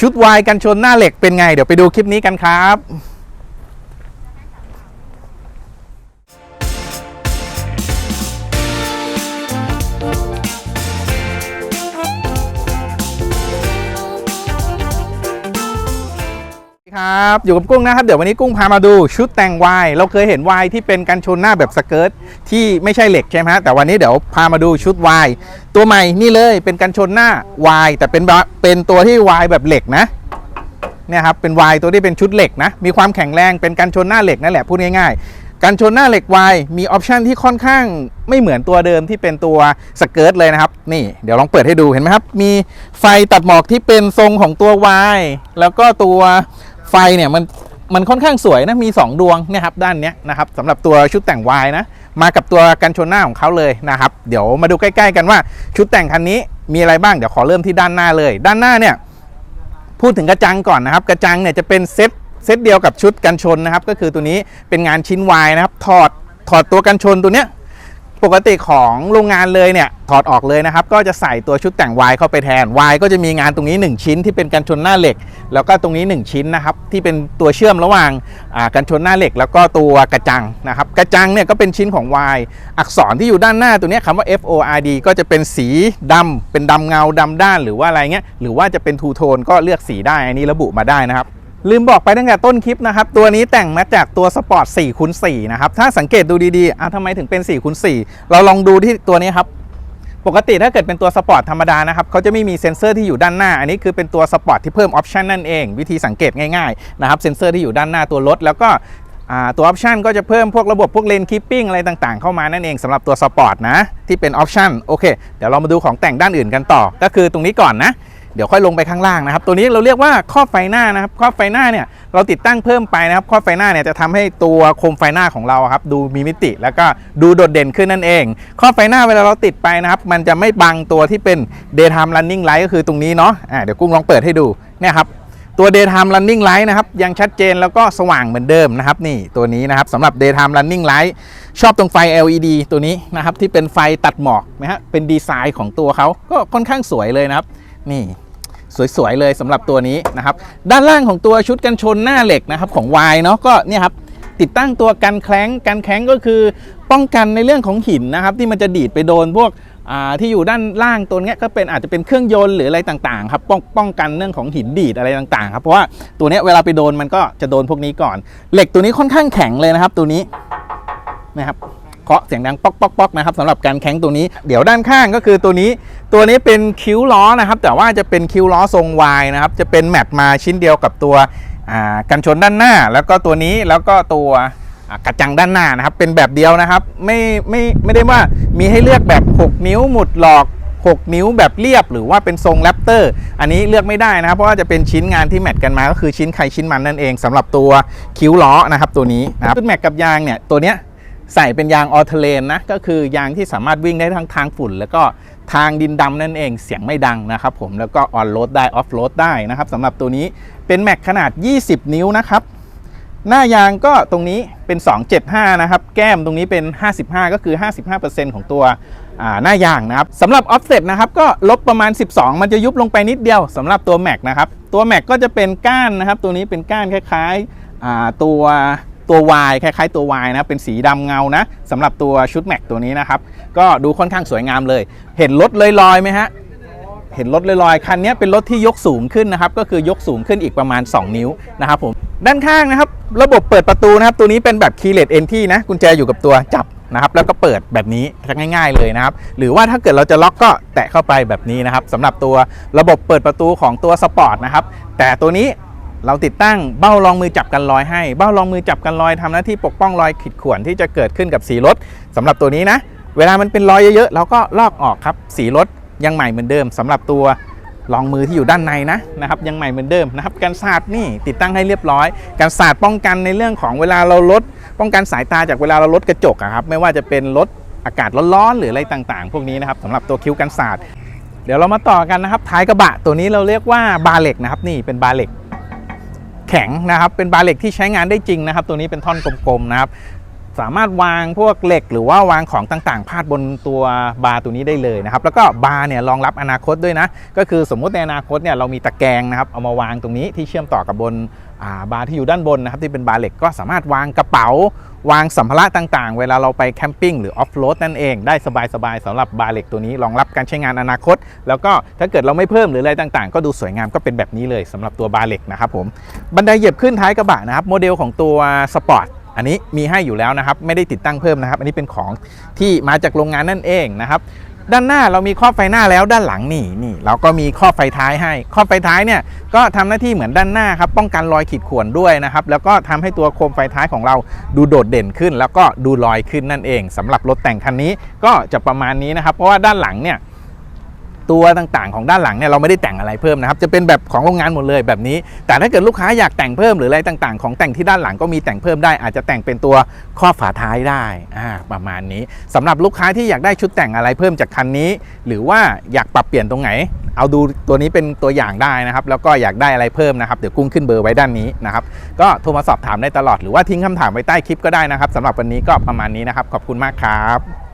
ชุดวายกันชนหน้าเหล็กเป็นไง เดี๋ยวไปดูคลิปนี้กันครับ ครับอยู่กับกุ้งนะครับเดี๋ยววันนี้กุ้งพามาดูชุดแต่งวายเราเคยเห็นวายที่เป็นกันชนหน้าแบบสเกิร์ตที่ไม่ใช่เหล็กใช่ไหมฮะแต่วันนี้เดี๋ยวพามาดูชุดวายตัวใหม่นี่เลยเป็นกันชนหน้าวายแต่เป็นบะเป็นตัวที่วายแบบเหล็กนะเนี่ยครับเป็นวายตัวที่เป็นชุดเหล็กนะมีความแข็งแรงเป็นกันชนหน้าเหล็กนั่นแหละพูดง่ายๆกันชนหน้าเหล็กวายมีออปชันที่ค่อนข้างไม่เหมือนตัวเดิมที่เป็นตัวสเกิร์ตเลยนะครับนี่เดี๋ยวลองเปิดให้ดูเห็นไหมครับมีไฟตัดหมอกที่เป็นทรงของตัววายแล้วก็ตัว ไฟเนี่ยมันมันค่อนข้างสวยนะมี 2 ดวงนี่ยครับด้านเนี้ยนะครับสำหรับตัวชุดแต่งวายนะมากับตัวกันชนหน้าของเขาเลยนะครับเดี๋ยวมาดูใกล้ ๆ กันว่าชุดแต่งคันนี้มีอะไรบ้างเดี๋ยวขอเริ่มที่ด้านหน้าเลย ด้านหน้าเนี่ยพูดถึงกระจังก่อนนะครับ กระจังเนี่ยจะเป็นเซ็ตเซ็ตเดียวกับชุดกันชนนะครับ ก็คือตัวนี้เป็นงานชิ้นวายนะครับ ถอดถอดตัวกันชนตัวเนี้ย ปกติของโรงงานเลยเนี่ยถอดออกเลยนะครับ ก็จะใส่ตัวชุดแต่งวายเข้าไปแทนวายก็จะมีงานตรงนี้ 1 ชิ้นที่เป็นกันชนหน้าเหล็ก แล้วก็ตรงนี้ 1 ชิ้นนะครับที่เป็นตัวเชื่อมระหว่างกันชนหน้าเหล็ก แล้วก็ตัวกระจังนะครับกระจังเนี่ยก็เป็นชิ้นของวายอักษรที่อยู่ด้านหน้าตัวนี้ยคำว่า F O R D ก็จะเป็นสีดำเป็นดำเงาดำด้านหรือว่าอะไรเงี้ยหรือว่าจะเป็นทูโทนก็เลือกสีได้อันนี้ระบุมาได้นะครับ ลืมบอกไปตั้งแต่ต้นคลิปนะครับ ตัวนี้แต่งมาจากตัวสปอร์ต4คูณ4นะครับ ถ้าสังเกตดูดีๆอะทำไมถึงเป็น4คูณ4เราลองดูที่ตัวนี้ครับ ปกติถ้าเกิดเป็นตัวสปอร์ตธรรมดานะครับเขาจะไม่มีเซ็นเซอร์ที่อยู่ด้านหน้า อันนี้คือเป็นตัวสปอร์ตที่เพิ่มออปชันนั่นเอง วิธีสังเกตง่ายๆนะครับเซ็นเซอร์ที่อยู่ด้านหน้าตัวรถแล้วก็ตัวออปชันก็จะเพิ่มพวกระบบพวกเลนคีปปิ้งอะไรต่างๆ เข้ามานั่นเองสำหรับตัวสปอร์ตนะที่เป็นออปชันโอเคเดี๋ยวเรามาดูของแต่งด้านอื่นกันต่อ ก็คือตรงนี้ก่อนนะ เดี๋ยวค่อยลงไปข้างล่างนะครับ ตัวนี้เราเรียกว่าครอบไฟหน้านะครับครอบไฟหน้าเนี่ยเราติดตั้งเพิ่มไปนะครับครอบไฟหน้าเนี่ยจะทำให้ตัวโคมไฟหน้าของเราครับดูมีมิติ แล้วก็ดูโดดเด่นขึ้นนั่นเองครอบไฟหน้าเวลาเราติดไปนะครับมันจะไม่บังตัวที่เป็น daytime running light ก็คือตรงนี้เนาะอ่าเดี๋ยวกุ้งลองเปิดให้ดูเนี่ยครับตัว daytime running light นะครับยังชัดเจนแล้วก็สว่างเหมือนเดิมนะครับนี่ตัวนี้นะครับสำหรับ daytime running light ชอบตรงไฟ LED ตัวนี้นะครับที่เป็นไฟตัดหมอกนะฮะเป็นดีไซน์ของตัวเขาก็ค่อนข้างสวยเลยนะครับนี่ สวยๆเลยสำหรับตัวนี้นะครับ ด้านล่างของตัวชุดกันชนหน้าเหล็กนะครับของ Y เนาะก็เนี่ยครับติดตั้งตัวกันแคล้งกันแข้งก็คือป้องกันในเรื่องของหินนะครับ ที่มันจะดีดไปโดนพวกที่อยู่ด้านล่างตัวนี้ก็เป็นอาจจะเป็นเครื่องยนต์หรืออะไรต่างๆครับป้องป้องกันเรื่องของหินดีดอะไรต่างๆครับเพราะว่าตัวนี้เวลาไปโดนมันก็จะโดนพวกนี้ก่อน เหล็กตัวนี้ค่อนข้างแข็งเลยนะครับ ตัวนี้นะครับ เคาะเสียงดังป๊อกป๊อกป๊อกนะครับสำหรับการแข้งตัวนี้ เดี๋ยวด้านข้างก็คือตัวนี้ ตัวนี้เป็นคิ้วล้อนะครับ แต่ว่าจะเป็นคิ้วล้อทรงวายนะครับ จะเป็นแมทมาชิ้นเดียวกับตัวกันชนด้านหน้า แล้วก็ตัวนี้แล้วก็ตัวกระจังด้านหน้านะครับ เป็นแบบเดียวนะครับไม่ไม่ไม่ได้ว่ามีให้เลือกแบบ 6 นิ้วหมุดหลอก 6 นิ้วแบบเรียบหรือว่าเป็นทรงแรปเตอร์อันนี้เลือกไม่ได้นะครับ เพราะว่าจะเป็นชิ้นงานที่แมทกันมาก็คือชิ้นใครชิ้นมันนั่นเองสำหรับตัวคิ้วล้อนะครับตัวนี้นะครับชุดแมทกับยางเนี่ยตัวเนี้ย ใส่เป็นยางออเทเลนนะก็คือยางที่สามารถวิ่งได้ทั้งทางฝุ่น แล้วก็ทางดินดำนั่นเองเสียงไม่ดังนะครับผมแล้วก็ออนโรดได้ออฟโรดได้นะครับสำหรับตัวนี้เป็นแม็กขนาด 20 นิ้วนะครับหน้ายางก็ตรงนี้เป็น 275 นะครับ แก้มตรงนี้เป็น 55 ก็คือ 55%ของตัวหน้ายางนะครับสำหรับออฟเซ็ตนะครับก็ลบประมาณ 12 มันจะยุบลงไปนิดเดียวสำหรับตัวแม็กนะครับ ตัวแม็กก็จะเป็นก้านนะครับ ตัวนี้เป็นก้านคล้ายๆอ่าตัว ตัว Y คล้ายๆตัว Y นะเป็นสีดำเงานะสำหรับตัวชุดแม็กตัวนี้นะครับก็ดูค่อนข้างสวยงามเลย เห็นรถลอยๆไหมฮะเห็นรถลอยๆคันนี้เป็นรถที่ยกสูงขึ้นนะครับก็คือยกสูงขึ้นอีกประมาณ 2 นิ้วนะครับผมด้านข้างนะครับ ระบบเปิดประตูนะครับ ตัวนี้เป็นแบบ keyless entry นะกุญแจอยู่กับตัวจับนะครับแล้วก็เปิดแบบนี้ง่าย ๆ เลยนะครับ หรือว่าถ้าเกิดเราจะล็อกก็แตะเข้าไปแบบนี้นะครับสำหรับตัวระบบเปิดประตูของตัวสปอร์ตนะครับแต่ตัวนี้ เราติดตั้งเบ้ารองมือจับกันรอยให้ เบ้ารองมือจับกันรอยทำหน้าที่ปกป้องรอยขีดข่วนที่จะเกิดขึ้นกับสีรถสำหรับตัวนี้นะ เวลามันเป็นรอยเยอะๆเราก็ลอกออกครับ สีรถยังใหม่เหมือนเดิมสำหรับตัวรองมือที่อยู่ด้านในนะนะครับ ยังใหม่เหมือนเดิมนะครับการสาดนี่ติดตั้งให้เรียบร้อยการสาดป้องกันในเรื่องของเวลาเราลด ป้องกันสายตาจากเวลาเราลดกระจกครับไม่ว่าจะเป็นรถอากาศร้อนๆหรืออะไรต่างๆ พวกนี้นะครับสำหรับตัวคิ้วกันสาดเดี๋ยวเรามาต่อกันนะครับท้ายกระบะตัวนี้เราเรียกว่าบาเล็กนะครับนี่เป็นบาเล็ก แข็งนะครับเป็นบาร์เหล็กที่ใช้งานได้จริงนะครับ ตัวนี้เป็นท่อนกลมๆนะครับสามารถวางพวกเหล็กหรือว่าวางของต่างๆ พาดบนตัวบาร์ตัวนี้ได้เลยนะครับ แล้วก็บาร์เนี่ยรองรับอนาคตด้วยนะ ก็คือสมมุติในอนาคตเนี่ยเรามีตะแกรงนะครับเอามาวางตรงนี้ที่เชื่อมต่อกับบน บาร์ที่อยู่ด้านบนนะครับที่เป็นบาร์เหล็กก็สามารถวางกระเป๋าวางสัมภาระต่างๆ เวลาเราไปแคมปิ้งหรือออฟโรดนั่นเองได้สบายๆสำหรับบาร์เหล็กตัวนี้รองรับการใช้งานอนาคต แล้วก็ถ้าเกิดเราไม่เพิ่มหรืออะไรต่างๆ ก็ดูสวยงามก็เป็นแบบนี้เลยสำหรับตัวบาร์เหล็กนะครับผมบันไดเหยียบขึ้นท้ายกระบะนะครับโมเดลของตัวสปอร์ตอันนี้มีให้อยู่แล้วนะครับไม่ได้ติดตั้งเพิ่มนะครับ อันนี้เป็นของที่มาจากโรงงานนั่นเองนะครับ ด้านหน้าเรามีครอบไฟหน้าแล้วด้านหลังนี่นี่ เราก็มีครอบไฟท้ายให้ ครอบไฟท้ายเนี่ยก็ทำหน้าที่เหมือนด้านหน้าครับป้องกันรอยขีดข่วนด้วยนะครับแล้วก็ทำให้ตัวโคมไฟท้ายของเราดูโดดเด่นขึ้น แล้วก็ดูลอยขึ้นนั่นเองสำหรับรถแต่งคันนี้ก็จะประมาณนี้นะครับ เพราะว่าด้านหลังเนี่ย ตัวต่างๆ ของด้านหลังเนี่ยเราไม่ได้แต่งอะไรเพิ่มนะครับจะเป็นแบบของโรงงานหมดเลยแบบนี้ แต่ถ้าเกิดลูกค้าอยากแต่งเพิ่มหรืออะไรต่างๆ ของแต่งที่ด้านหลังก็มีแต่งเพิ่มได้อาจจะแต่งเป็นตัวครอฝาท้ายได้อ่าประมาณนี้สำหรับลูกค้าที่อยากได้ชุดแต่งอะไรเพิ่มจากคันนี้ หรือว่าอยากปรับเปลี่ยนตรงไหน เอาดูตัวนี้เป็นตัวอย่างได้นะครับ แล้วก็อยากได้อะไรเพิ่มนะครับเดี๋ยวกุ้งขึ้นเบอร์ไว้ด้านนี้นะครับก็โทรมาสอบถามได้ตลอดหรือว่าทิ้งคำถามไว้ใต้คลิปก็ได้นะครับสำหรับวันนี้ก็ประมาณนี้นะครับ ขอบคุณมากครับ